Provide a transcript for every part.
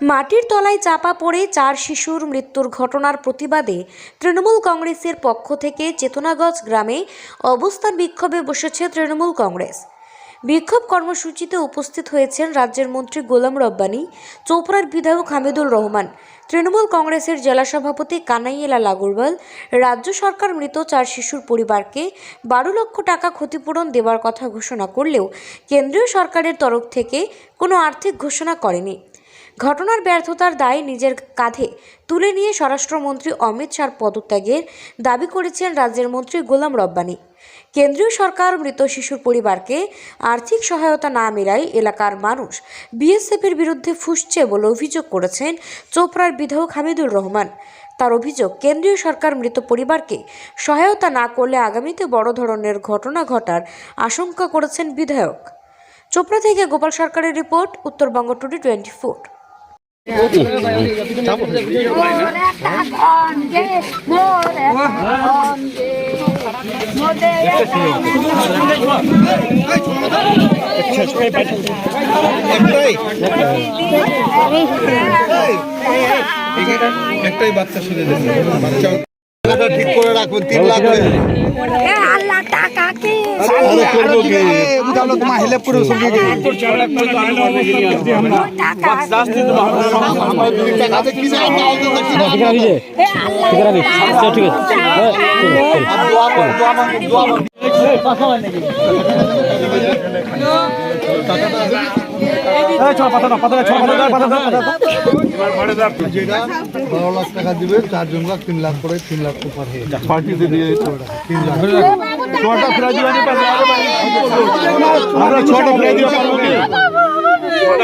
মাটির তলায় চাপা পড়ে চার শিশুর মৃত্যুর ঘটনার প্রতিবাদে তৃণমূল কংগ্রেসের পক্ষ থেকে চেতনাগঞ্জ গ্রামে অবস্থান বিক্ষোভে বসেছে তৃণমূল কংগ্রেস। বিক্ষোভ কর্মসূচিতে উপস্থিত হয়েছেন রাজ্যের মন্ত্রী গোলাম রব্বানী, চোপড়ার বিধায়ক হামিদুল রহমান, তৃণমূল কংগ্রেসের জেলা সভাপতি কানাইয়েলা লাগরওয়াল রাজ্য সরকার মৃত চার শিশুর পরিবারকে বারো লক্ষ টাকা ক্ষতিপূরণ দেওয়ার কথা ঘোষণা করলেও কেন্দ্রীয় সরকারের তরফ থেকে কোনো আর্থিক ঘোষণা করেনি। ঘটনার ব্যর্থতার দায় নিজের কাঁধে তুলে নিয়ে স্বরাষ্ট্রমন্ত্রী অমিত শাহর পদত্যাগের দাবি করেছেন রাজ্যের মন্ত্রী গোলাম রব্বানী। কেন্দ্রীয় সরকার মৃত শিশুর পরিবারকে আর্থিক সহায়তা না মেলায় এলাকার মানুষ বিএসএফের বিরুদ্ধে ফুসছে বলে অভিযোগ করেছেন চোপড়ার বিধায়ক হামিদুর রহমান। তার অভিযোগ, কেন্দ্রীয় সরকার মৃত পরিবারকে সহায়তা না করলে আগামীতে বড় ধরনের ঘটনা ঘটার আশঙ্কা করেছেন বিধায়ক। চোপড়া থেকে গোপাল সরকারের report, Uttarbanga today twenty four. একটাই বাচ্চা শুনে দেবে বাচ্চা ঠিক করে রাখবেন তিন লাখ আল্লাহ ঠিক আছে। বারো লাখ টাকা দিবে চারজন লাখ তিন লাখ করে তিন লাখ উপর হয়ে পার্টিতে দিয়ে তিন লাখ। ছটা ফেরা আমরা ছটা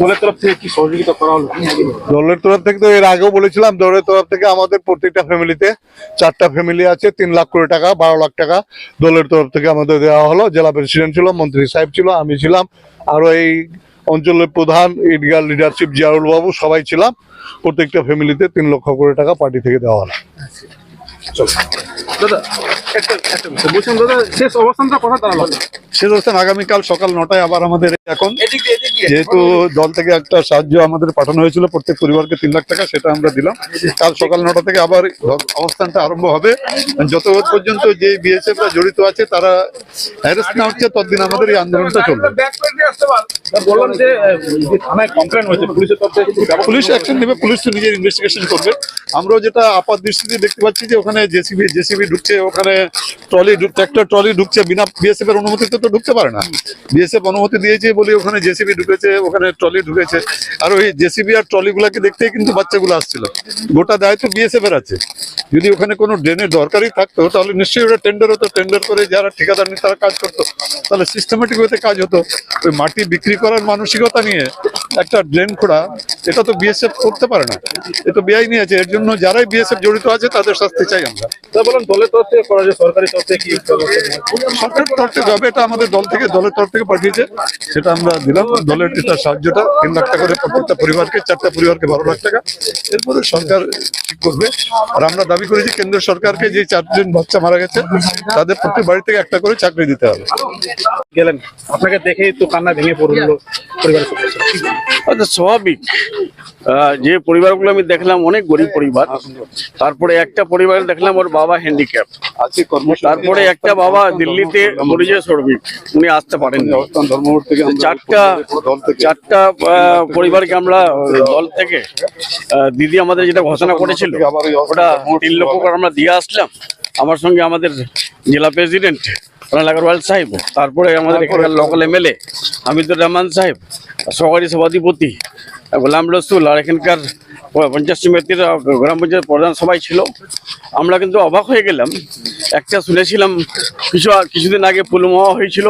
দলের তরফ থেকে কি সহযোগিতা করা হলো? দলের তরফ থেকে তো এর আগেও বলেছিলাম দলের তরফ থেকে আমাদের প্রত্যেকটা ফ্যামিলিতে চারটা ফ্যামিলি আছে তিন লাখ কোটি টাকা বারো লাখ টাকা দলের তরফ থেকে আমাদের দেওয়া হলো। জেলা প্রেসিডেন্ট ছিল মন্ত্রী সাহেব ছিল আমি ছিলাম। আরও এই অঞ্চলের প্রধান ইডিয়াল লিডারশিপ জিয়ারুল বাবু সবাই ছিলাম। প্রত্যেকটা ফ্যামিলিতে তিন লক্ষ কোটি টাকা পার্টি থেকে দেওয়া হলো। দাদা একটা একটা বলছিলাম দাদা শেষ অবস্থানটা কথা দাঁড়াল? অবস্থান আগামীকাল সকাল নটায় আবার আমাদের এখন। যেহেতু দল থেকে একটা সাহায্য আমাদের পাঠানো হয়েছিল প্রত্যেক পরিবারকে তিন লাখ টাকা সেটা আমরা দিলাম। কাল সকাল নটা থেকে আবার অবস্থানটা আরম্ভ হবে। যত পর্যন্ত যে বিএসএফ রা জড়িত আছে তারা না হচ্ছে ততদিন আমাদের এই আন্দোলনটা চলবে। পুলিশ অ্যাকশন নেবে পুলিশ তো নিজের ইনভেস্টিগেশন করবে। আমরাও যেটা আপাত দৃষ্টিতে দেখতে পাচ্ছি যে ওখানে জেসিবি জেসিবি ঢুকছে ওখানে ট্রলি ট্র্যাক্টর ট্রলি ঢুকছে বিনা বিএসএফ এর অনুমতিতে তো ঢুকতে পারে না। বিএসএফ অনুমতি দিয়েছে বলে ওখানে জেসিবি ঢুকেছে, ওখানে ট্রলি ঢুকেছে। আর ওই জেসিবি আর ট্রলি গুলাকে দেখতেই কিন্তু বাচ্চাগুলো আসছিল। গোটা দায়িত্ব বিএসএফ এর আছে। যদি ওখানে কোনো ড্রেনের দরকারই থাকতো, তাহলে নিশ্চয়ই ওটা টেন্ডার হতো টেন্ডার করে যারা ঠিকাদার নিয়ে তারা কাজ করতো। তাহলে সিস্টেমেটিক ওয়েতে কাজ হতো। ওই মাটি বিক্রি করার মানসিকতা নিয়ে একটা ড্রেন খোঁড়া এটা তো বিএসএফ করতে পারে না। এ তো বেআইনি আছে এর জন্য যারাই বিএসএফ জড়িত আছে তাদের শাস্তি চাই আমরা। বললাম দলের তরফ থেকে করা যায় সরকারি তরফ থেকে কি? সরকারের তরফ থেকে হবে এটা আমাদের দল থেকে দলের তরফ থেকে পাঠিয়েছে। সেটা আমরা দিলাম দলের যেটা সাহায্যটা তিন লাখ টাকা করে প্রত্যেকটা পরিবারকে চারটা পরিবারকে বারো লাখ টাকা। এরপরে সরকার ঠিক করবে। আর আমরা দাবি করেছি কেন্দ্র সরকারকে যে চারজন বাচ্চা মারা গেছে তাদের প্রত্যেক বাড়ি থেকে একটা করে চাকরি দিতে হবে। গেলেন। আপনাকে দেখেই তো কান্না ভেঙে পড়ল পরিবারের সদস্য স্বাভাবিক। যে পরিবারগুলো আমি দেখলাম অনেক গরিব পরিবার। তারপরে একটা পরিবার দেখলাম ওর বাবা হ্যান্ডিক্যাপ তারপরে একটা বাবা দিল্লিতে পরিচয় শ্রমিক। উনি আসতে আমরা চারটা চারটা পরিবারকে আমরা দল থেকে দিদি আমাদের যেটা ঘোষণা করেছিল ওটা তিন লক্ষ করে আমরা দিয়ে আসলাম। আমার সঙ্গে আমাদের জেলা প্রেসিডেন্ট রানা আগরওয়াল সাহেব তারপরে আমাদের এখানকার লোকাল এমএলএ হামিদুর রহমান সাহেব সহকারী সভাধিপতি গোলাম রসুল আর এখানকার পঞ্চায়েত সমিতির গ্রাম পঞ্চায়েত প্রধান সবাই ছিল। আমরা কিন্তু অবাক হয়ে গেলাম। একটা শুনেছিলাম কিছু কিছুদিন আগে পুলওয়ামা হয়েছিল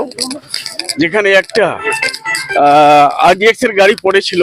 যেখানে একটা এর গাড়ি পড়েছিল।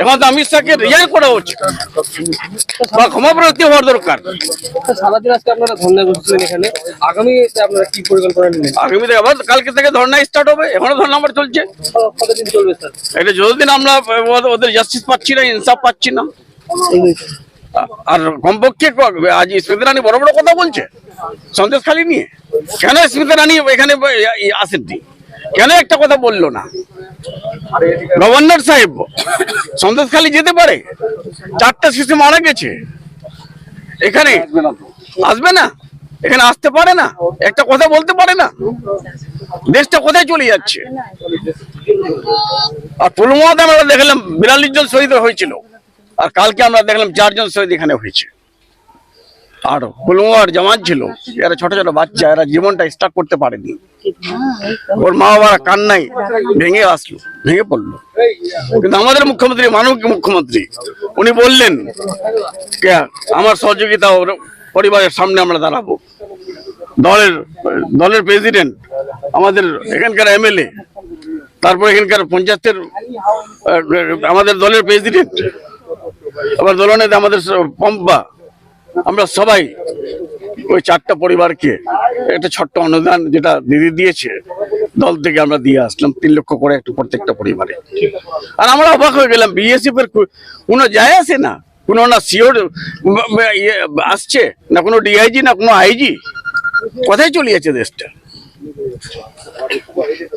এখন তো অমিত শাহকে রিজাইন করা উচিত বা ক্ষমা হওয়ার দরকার। সারাদিন আজকে আপনারা ধর্ণায় বসেছিলেন এখানে। আগামীতে আপনারা কি পরিকল্পনা নিলেন আগামী আবার কালকে থেকে ধর্ণা স্টার্ট হবে। এখনও ধর্ণা আমার চলছে। কতদিন চলবে স্যার? এটা যতদিন আমরা ওদের- জাস্টিস পাচ্ছি না ইনসাফ পাচ্ছি না। আর কমপক্ষে আজ স্মৃতি রানী বড় বড় কথা বলছে। সন্দেশ খালি নিয়ে। কেন স্মৃতি রানী এখানে আসেননি? কেন একটা কথা বলল না? গভর্নর সাহেব সন্দেশ খালি যেতে পারে? চারটা শিশু মারা গেছে। এখানে আসবে না? এখানে আসতে পারে না? একটা কথা বলতে পারে না? দেশটা কোথায় চলে যাচ্ছে? আর পুলওয়ামাতে আমরা দেখলাম বিরাল্লিশ জন শহীদ হয়েছিল। আর কালকে আমরা দেখলাম চারজন শহীদ এখানে হয়েছে। আর পুলওয়ামার জওয়ান ছিল, এরা ছোট ছোট বাচ্চা, এরা জীবনটা স্টার্ট করতে পারেনি। ওর মা বাবারা কান্নাই ভেঙে আসলো, ভেঙে পড়ল। কিন্তু আমাদের মুখ্যমন্ত্রী মানব মুখ্যমন্ত্রী, উনি বললেন আমার সহযোগিতা ওর পরিবারের সামনে আমরা দাঁড়াবো। দলের দলের প্রেসিডেন্ট আমাদের এখানকার এমএলএ তারপর এখানকার পঞ্চায়েতের আমাদের দলের প্রেসিডেন্ট আবার দলনেতা আমাদের পম্পা আমরা সবাই ওই চারটা পরিবারকে একটা ছোট্ট অনুদান যেটা দিদি দিয়েছে, দল থেকে আমরা দিয়ে আসলাম তিন লক্ষ করে একটু প্রত্যেকটা পরিবারে। আর আমরা অবাক হয়ে গেলাম বিএসএফ এর কোনো যায় আসে না। কোনো না সিওর আসছে, না কোনো ডিআইজি না কোনো আইজি কোথায় চলে যাচ্ছে দেশটা?